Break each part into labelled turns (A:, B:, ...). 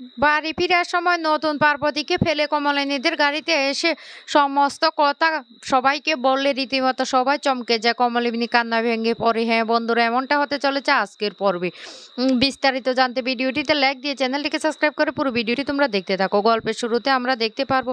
A: বাড়ি ফিরার সময় নতুন পার্বতীকে ফেলে কমলিনীদের গাড়িতে এসে সমস্ত কথা সবাইকে বললে, রীতিমতো সবাই চমকে যায়। কমলিনী কান্না ভেঙে পড়ে। হ্যাঁ বন্ধুরা, এমনটা হতে চলেছে আজকের পর্বে। বিস্তারিত জানতে ভিডিওটিতে লাইক দিয়ে চ্যানেলটিকে সাবস্ক্রাইব করে পুরো ভিডিওটি তোমরা দেখতে থাকো। গল্পের শুরুতে আমরা দেখতে পারব,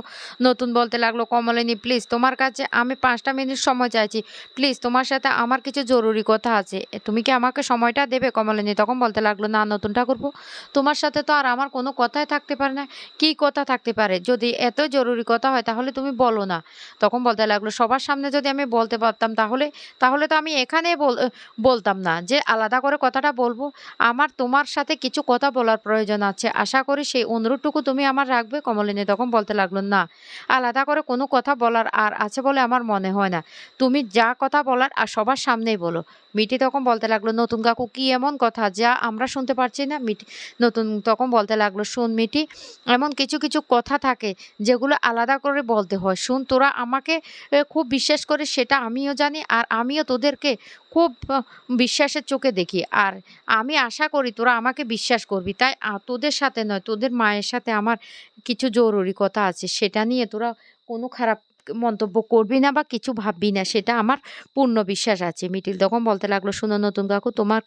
A: নতুন বলতে লাগল কমলিনী প্লিজ তোমার কাছে আমি পাঁচটা মিনিট সময় চাইছি। প্লিজ তোমার সাথে আমার কিছু জরুরি কথা আছে। তুমি কি আমাকে সময়টা দেবে কমলিনী তখন বলতে লাগল, না নতুন ঠাকুরপো, তোমার সাথে তো আর আমার কোনো কথাই থাকতে পারে না। কি কথা থাকতে পারে? যদি এত জরুরি কথা হয়, তাহলে তুমি বলো না। তখন বলতে লাগল, সবার সামনে যদি আমি বলতে পারতাম তাহলে তাহলে তো আমি এখানে বলতাম না যে আলাদা করে কথাটা বলব। আমার তোমার সাথে কিছু কথা বলার প্রয়োজন আছে। আশা করি সেই অনুরোধটুকু তুমি আমার রাখবে, কমলিনী তখন বলতে লাগল, না, আলাদা করে কোনো কথা বলার আর আছে বলে আমার মনে হয় না। তুমি যা কথা বলার আর সবার সামনেই বলো। মিটি তখন বলতে লাগল, নতুন কাকু, কি এমন কথা যা আমরা শুনতে পারছি না? মিটি নতুন, তখন বলতে লাগল শোন মিটি এমন কিছু কিছু কথা থাকে যেগুলো আলাদা করে বলতে হয়। শোন, তোরা আমাকে খুব বিশ্বাস করে সেটা আমিও জানি আর আমিও তোদেরকে খুব বিশ্বাসের চোখে দেখি। আর আমি আশা করি তোরা আমাকে বিশ্বাস করবি। তাই তোদের সাথে নয়, তোদের মায়ের সাথে আমার কিছু জরুরি কথা আছে। সেটা নিয়ে তোরা কোনো খারাপ মন্তব্য করবি না বা কিছু ভাববি না, সেটা আমার পূর্ণ বিশ্বাস আছে। মিটিল, তখন বলতে লাগল, শুনো নতুন কাকু, তোমার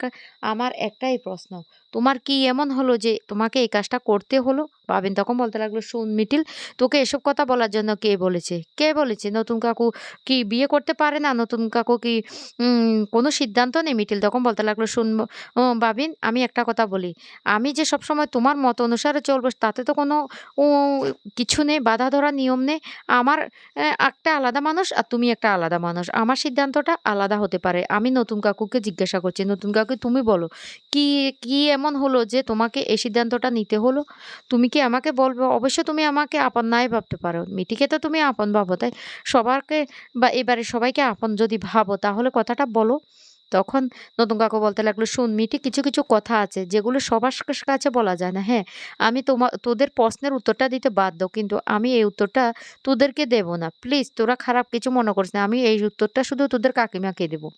A: আমার একটাই প্রশ্ন। তোমার কি এমন হলো যে তোমাকে এই কাজটা করতে হলো? পাবেন তখন বলতে লাগল, শুন মিটিল, তোকে এসব কথা বলার জন্য কে বলেছে? কে বলেছে? নতুন কাকু কি বিয়ে করতে পারে না? নতুন কাকু কি কোনো সিদ্ধান্ত নেই? মিটিল তখন বলতে লাগল, শুন বাবিন আমি একটা কথা বলি। আমি যে সবসময় তোমার মত অনুসারে চলবো, তাতে তো কোনো কিছু নেই, বাধা ধরা নিয়ম নেই। আমার একটা আলাদা মানুষ আর তুমি একটা আলাদা মানুষ। আমার সিদ্ধান্তটা আলাদা হতে পারে। আমি নতুন কাকুকে জিজ্ঞাসা করছি, নতুন কাকু, তুমি বলো, কি কি এমন হলো যে তোমাকে এই সিদ্ধান্তটা নিতে হলো? তুমি কি আমাকে বলব? অবশ্য তুমি আমাকে আপন নাই ভাবতে পারো। মিটিকে তো তুমি আপন ভাবো, তাই? সবারকে বা এবারে সবাইকে আপন যদি ভাবো, তাহলে কথাটা বলো। তখন নতুন কাকু বলতে লাগল, শুন মিটি কিছু কিছু কথা আছে যেগুলো সবার কাছে বলা যায় না। হ্যাঁ আমি তোমা, তোদের প্রশ্নের উত্তরটা দিতে বাধ্য, কিন্তু আমি এই উত্তরটা তোদেরকে দেব না। প্লিজ, তোরা খারাপ কিছু মনে করিস না। আমি এই উত্তরটা শুধু তোদের কাকিমাকে দেবো।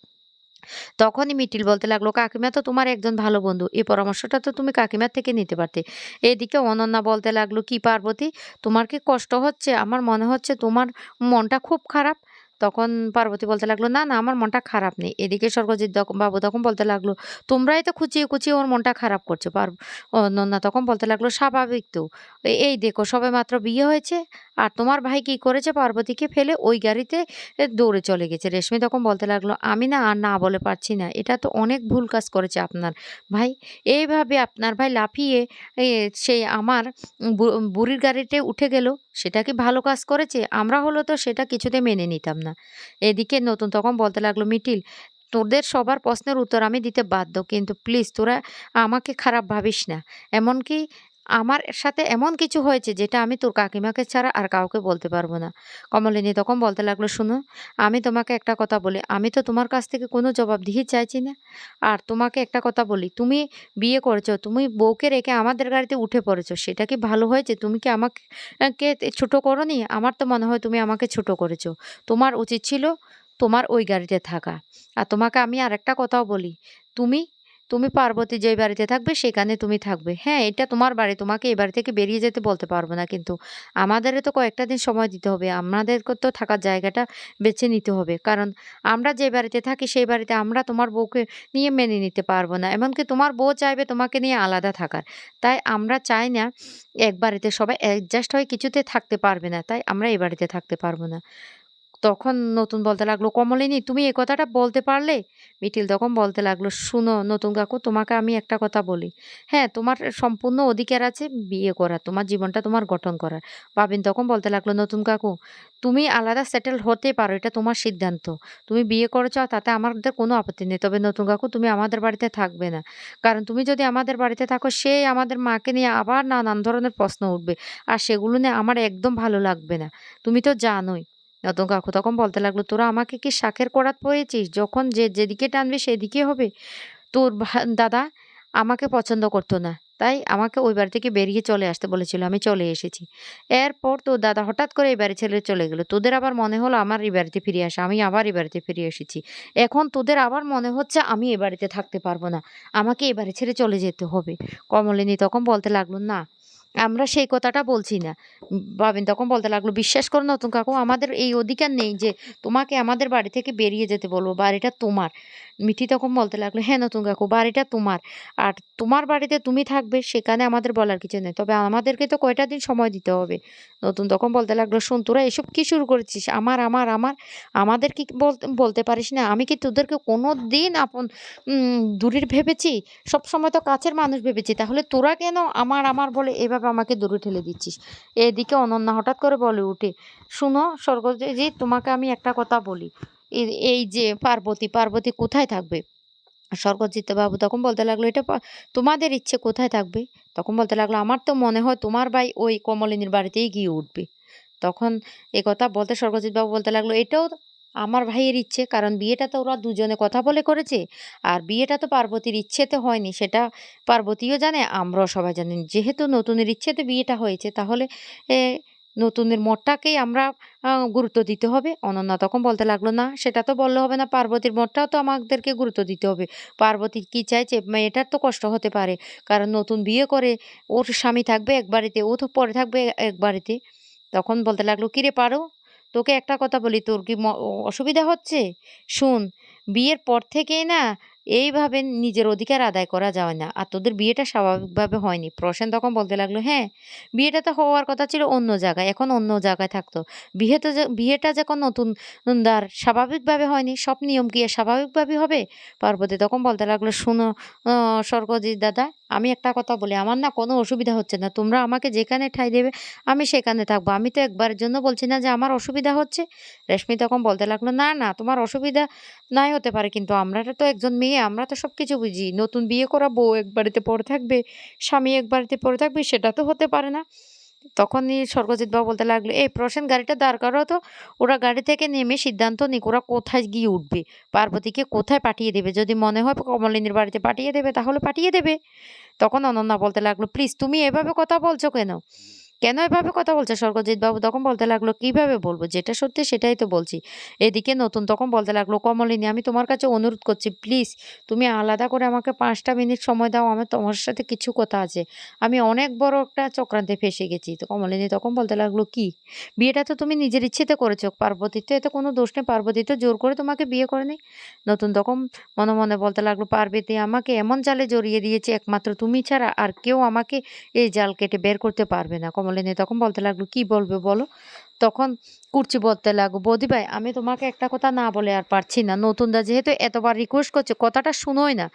A: তখনই মিটিল বলতে লাগল, কাকিমা তো তোমার একজন ভালো বন্ধু। এই পরামর্শটা তো তুমি কাকিমার থেকে নিতে পারতে। এদিকে অনন্যা বলতে লাগল, কি পার্বতী, তোমার কি কষ্ট হচ্ছে? আমার মনে হচ্ছে তোমার মনটা খুব খারাপ। তখন পার্বতী বলতে লাগল, না না, আমার মনটা খারাপ নেই। এদিকে স্বর্গজিৎ বাবু তখন বলতে লাগল, তোমরাই তো খুঁচিয়ে খুঁচিয়ে ওর মনটা খারাপ করছ। পার অনন্যা তখন বলতে লাগল, স্বাভাবিক তো। এই দেখো সবে মাত্র বিয়ে হয়েছে আর তোমার ভাই কি করেছে? পার্বতীকে ফেলে ওই গাড়িতে দৌড়ে চলে গেছে। রেশমি তখন বলতে লাগল, আমি না আর না বলে পারছি না। এটা তো অনেক ভুল কাজ করেছে আপনার ভাই। এইভাবে আপনার ভাই লাফিয়ে সেই আমার বুড়ির গাড়িতে উঠে গেল। সেটা কি ভালো কাজ করেছে? আমরা হলো তো সেটা কিছুতে মেনে নিতাম না। এদিকে নতুন তখন বলতে লাগল, মিটিল, তোদের সবার প্রশ্নের উত্তর আমি দিতে বাধ্য। কিন্তু প্লিজ তোরা আমাকে খারাপ ভাবিস না। এমনকি আমার সাথে এমন কিছু হয়েছে যেটা আমি তোর কাকিমাকে ছাড়া আর কাউকে বলতে পারব না। কমলিনী তখন বলতে লাগল, শুনো, আমি তোমাকে একটা কথা বলি। আমি তো তোমার কাছ থেকে কোনো জবাবদিহি চাইছি না। আর তোমাকে একটা কথা বলি, তুমি বিয়ে করেছ, তুমি বউকে রেখে আমাদের গাড়িতে উঠে পড়েছো। সেটা কি ভালো হয়েছে? তুমি কি আমাকে ছোটো করো নি আমার তো মনে হয় তুমি আমাকে ছোট করেছ। তোমার উচিত ছিল তোমার ওই গাড়িতে থাকা। আর তোমাকে আমি আর একটা কথাও বলি, তুমি তুমি পার্বতী যে বাড়িতে থাকবে, সেখানে তুমি থাকবে। হ্যাঁ এটা তোমার বাড়ি, তোমাকে এই বাড়ি থেকে বেরিয়ে যেতে বলতে পারব না কিন্তু আমাদেরও তো কয়েকটা দিন সময় দিতে হবে, আমাদেরকে তো থাকার জায়গাটা বেছে নিতে হবে। কারণ আমরা যে বাড়িতে থাকি, সেই বাড়িতে আমরা তোমার বউকে নিয়ে মেনে নিতে পারব না। এমনকি তোমার বউ চাইবে তোমাকে নিয়ে আলাদা থাকার। তাই আমরা চাই না এক বাড়িতে সবাই অ্যাডজাস্ট হয়ে কিছুতে থাকতে পারবে না। তাই আমরা এই বাড়িতে থাকতে পারব না। তখন নতুন বলতে লাগল, কমলিনী, তুমি এ কথাটা বলতে পারলে? মিটিল তখন বলতে লাগল, শুনো নতুন কাকু, তোমাকে আমি একটা কথা বলি। হ্যাঁ তোমার সম্পূর্ণ অধিকার আছে বিয়ে করার, তোমার জীবনটা তোমার গঠন করার। পাবেন তখন বলতে লাগল, নতুন কাকু, তুমি আলাদা সেটেল হতে পারো, এটা তোমার সিদ্ধান্ত। তুমি বিয়ে করেছ তাতে আমাদের কোনো আপত্তি নেই। তবে নতুন কাকু, তুমি আমাদের বাড়িতে থাকবে না। কারণ তুমি যদি আমাদের বাড়িতে থাকো সেই আমাদের মাকে নিয়ে আবার নানান ধরনের প্রশ্ন উঠবে। আর সেগুলো নিয়ে আমার একদম ভালো লাগবে না। তুমি তো জানোই নতুন কাকু তখন বলতে লাগল, তোরা আমাকে কি শাকের করাত পড়েছিস? যখন যে, যেদিকে টানবে সেদিকে হবে? তোর দাদা আমাকে পছন্দ করতো না। তাই আমাকে ওই বাড়ি থেকে বেরিয়ে চলে আসতে বলেছিল, আমি চলে এসেছি। এরপর তোর দাদা হঠাৎ করে এই বাড়ি ছেড়ে চলে গেলো। তোদের আবার মনে হলো আমার এই বাড়িতে ফিরে আসা, আমি আবার এই বাড়িতে ফিরে এসেছি। এখন তোদের আবার মনে হচ্ছে আমি এ বাড়িতে থাকতে পারব না। আমাকে এ বাড়ি ছেড়ে চলে যেতে হবে। কমলিনী তখন বলতে লাগল, না আমরা সেই কথাটা বলছি না। বাবিন তখন বলতে লাগল, "বিশ্বাস করো নতুন কাকু আমাদের এই অধিকার নেই যে তোমাকে আমাদের বাড়ি থেকে বেরিয়ে যেতে বলব বাড়িটা তোমার।" মিঠি তখন বলতে লাগল, "হ্যাঁ, নতুন কাকু বাড়িটা তোমার। আর তোমার বাড়িতে তুমি থাকবে সেখানে আমাদের বলার কিছু নেই। তবে আমাদেরকে তো কয়টা দিন সময় দিতে হবে।" নতুন তখন বলতে লাগল, "শোন তোরা এসব কি শুরু করেছিস? আমার, আমার, আমার। আমাদের কি বলতে পারিস না? আমি কি তোদেরকে কোনো দিন আপন দূরের ভেবেছি? সবসময় তো কাছের মানুষ ভেবেছি। তাহলে তোরা কেন আমার, আমার বলে এভাবে আমাকে দূরে ঠেলে দিচ্ছিস?" এদিকে অনন্যা হঠাৎ করে বলে উঠে "শুনো স্বর্গদেবজি তোমাকে আমি একটা কথা বলি। এ এই যে পার্বতী, পার্বতী কোথায় থাকবে?" স্বর্গজিৎ বাবু তখন বলতে লাগল, "এটা তোমাদের ইচ্ছে কোথায় থাকবে?" তখন বলতে লাগল, "আমার তো মনে হয় তোমার ভাই ওই কমলিনীর বাড়িতেই গিয়ে উঠবে।" তখন একথা বলতে স্বর্গজিৎ বাবু বলতে লাগল, "এটাও আমার ভাইয়ের ইচ্ছে। কারণ বিয়েটা তো ওরা দুজনে কথা বলে করেছে। আর বিয়েটা তো পার্বতীর ইচ্ছেতে হয়নি। সেটা পার্বতীও জানে, আমরাও সবাই জানি। যেহেতু নতুনের ইচ্ছেতে বিয়েটা হয়েছে তাহলে নতুনের মতটাকেই আমরা গুরুত্ব দিতে হবে।" অনন্যা তখন বলতে লাগল, "না সেটা তো বললে হবে না। পার্বতীর মতটাও তো আমাদেরকে গুরুত্ব দিতে হবে। পার্বতী কি চাইছে মেয়েটার তো কষ্ট হতে পারে। কারণ নতুন বিয়ে করে ওর স্বামী থাকবে এক বাড়িতে, ও তো পরে থাকবে এক বাড়িতে।" তখন বলতে লাগল, "কিরে পারো? তোকে একটা কথা বলি, তোর কি অসুবিধা হচ্ছে? শোন, বিয়ের পর থেকেই না এইভাবে নিজের অধিকার আদায় করা যায় না। আর তোদের বিয়েটা স্বাভাবিকভাবে হয়নি।" প্রসেন তখন বলতে লাগল, "হ্যাঁ, বিয়েটা তো হওয়ার কথা ছিল অন্য জায়গায়। এখন অন্য জায়গায় থাকতো। বিয়ে তো বিয়েটা যখন নতুন দার স্বাভাবিকভাবে হয়নি, সব নিয়ম কি স্বাভাবিকভাবে হবে?" পার্বতী তখন বলতে লাগল, "শোনো স্বর্গজিৎ দাদা, আমি একটা কথা বলি, আমার না কোনো অসুবিধা হচ্ছে না। তোমরা আমাকে যেখানে ঠাই দেবে আমি সেখানে থাকব। আমি তো একবারের জন্য বলছি না যে আমার অসুবিধা হচ্ছে।" রেশমি তখন বলতে লাগল, "না, না তোমার অসুবিধা নাই হতে পারে কিন্তু আমরা তো একজন মেয়ে, আমরা তো সব কিছু বুঝি। নতুন বিয়ে করা বউ এক বাড়িতে পড়ে থাকবে, স্বামী এক বাড়িতে পড়ে থাকবে সেটা তো হতে পারে না।" তখনই স্বর্গজিৎ বাবু বলতে লাগল, "এই প্রসেন গাড়িটা দাঁড় হতো তো। ওরা গাড়ি থেকে নেমে সিদ্ধান্ত নিক ওরা কোথায় গিয়ে উঠবে। পার্বতীকে কোথায় পাঠিয়ে দেবে। যদি মনে হয় কমলিনীর বাড়িতে পাঠিয়ে দেবে তাহলে পাঠিয়ে দেবে।" তখন অনন্যা বলতে লাগল, "প্লিজ তুমি এভাবে কথা বলছো কেন? কেন এভাবে কথা বলছে স্বর্গজিৎ বাবু তখন বলতে লাগল, "কীভাবে বলব? যেটা সত্যি সেটাই তো বলছি।" এদিকে নতুন তখন বলতে লাগল, "কমলিনী আমি তোমার কাছে অনুরোধ করছি প্লিজ তুমি আলাদা করে আমাকে পাঁচটা মিনিট সময় দাও। আমার তোমার সাথে কিছু কথা আছে। আমি অনেক বড় একটা চক্রান্তে ফেঁসে গেছি।" তো কমলিনী তখন বলতে লাগল, "কি? বিয়েটা তো তুমি নিজের ইচ্ছেতে করেছ। পার্বতী তো এতে কোনো দোষ নেই। পার্বতী তো জোর করে তোমাকে বিয়ে করে করেনি।" নতুন তখন মনে, মনে বলতে লাগল, "পার্বতী আমাকে এমন জালে জড়িয়ে দিয়েছে একমাত্র তুমি ছাড়া আর কেউ আমাকে এই জাল কেটে বের করতে পারবে না।" কমলিনী তখন বলতে লাগল, "কি বলবে বলো?" তখন কুর্চি বলতে লাগো "বৌদি ভাই আমি তোমাকে একটা কথা না বলে আর পারছি না। নতুনদা যেহেতু এতবার রিকোয়েস্ট করছে কথাটা শুনোই না।"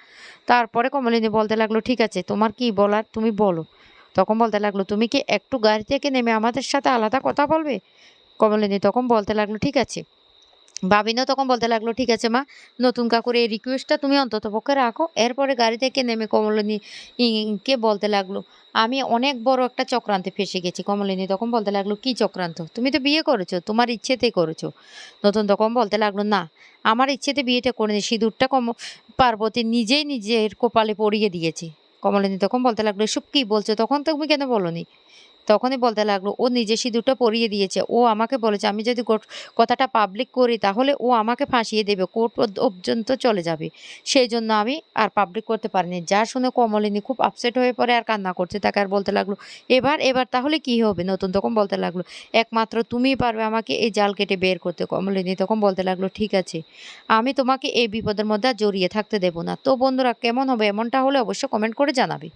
A: তারপরে কমলিনী বলতে লাগল, "ঠিক আছে তোমার কি বলার তুমি বলো।" তখন বলতে লাগল, "তুমি কি একটু গাড়ি থেকে নেমে আমাদের সাথে আলাদা কথা বলবে?" কমলিনী তখন বলতে লাগল, "ঠিক আছে।" বাবিনও তখন বলতে লাগল, "ঠিক আছে মা, নতুন কাকুর এই রিকোয়েস্টটা তুমি অন্ততপক্ষে রাখো।" এরপরে গাড়ি থেকে নেমে কমলিনী ই কে বলতে লাগল, "আমি অনেক বড় একটা চক্রান্তে ফেঁসে গেছি।" কমলিনী তখন বলতে লাগল, "কি চক্রান্ত? তুমি তো বিয়ে করেছ, তোমার ইচ্ছেতেই করেছ।" নতুন তখন বলতে লাগল, "না, আমার ইচ্ছেতে বিয়েটা করিনি। সিঁদুরটা কম পার্বতী নিজেই নিজের কপালে পরিয়ে দিয়েছে।" কমলিনী তখন বলতে লাগল, "এসব কী বলছো? তখন তুমি কেন বলোনি?" তখনই বলতে লাগল, "ও নিজে সিঁদুরটা পরিয়ে দিয়েছে। ও আমাকে বলেছে আমি যদি কথাটা পাবলিক করি তাহলে ও আমাকে ফাঁসিয়ে দেবে। কোর্ট পর্যন্ত চলে যাবে। সেই জন্য আমি আর পাবলিক করতে পারিনি।" যা শুনে কমলিনী খুব আপসেট হয়ে পড়ে আর কান্না করছে তাকে আর বলতে লাগল, "এবার, এবার তাহলে কি হবে?" নতুন তখন বলতে লাগল, "একমাত্র তুমিই পারবে আমাকে এই জাল কেটে বের করতে।" কমলিনী তখন বলতে লাগল, "ঠিক আছে, আমি তোমাকে এই বিপদের মধ্যে জড়িয়ে থাকতে দেব না।" তো বন্ধুরা কেমন হবে? এমনটা হলে অবশ্যই কমেন্ট করে জানাবে।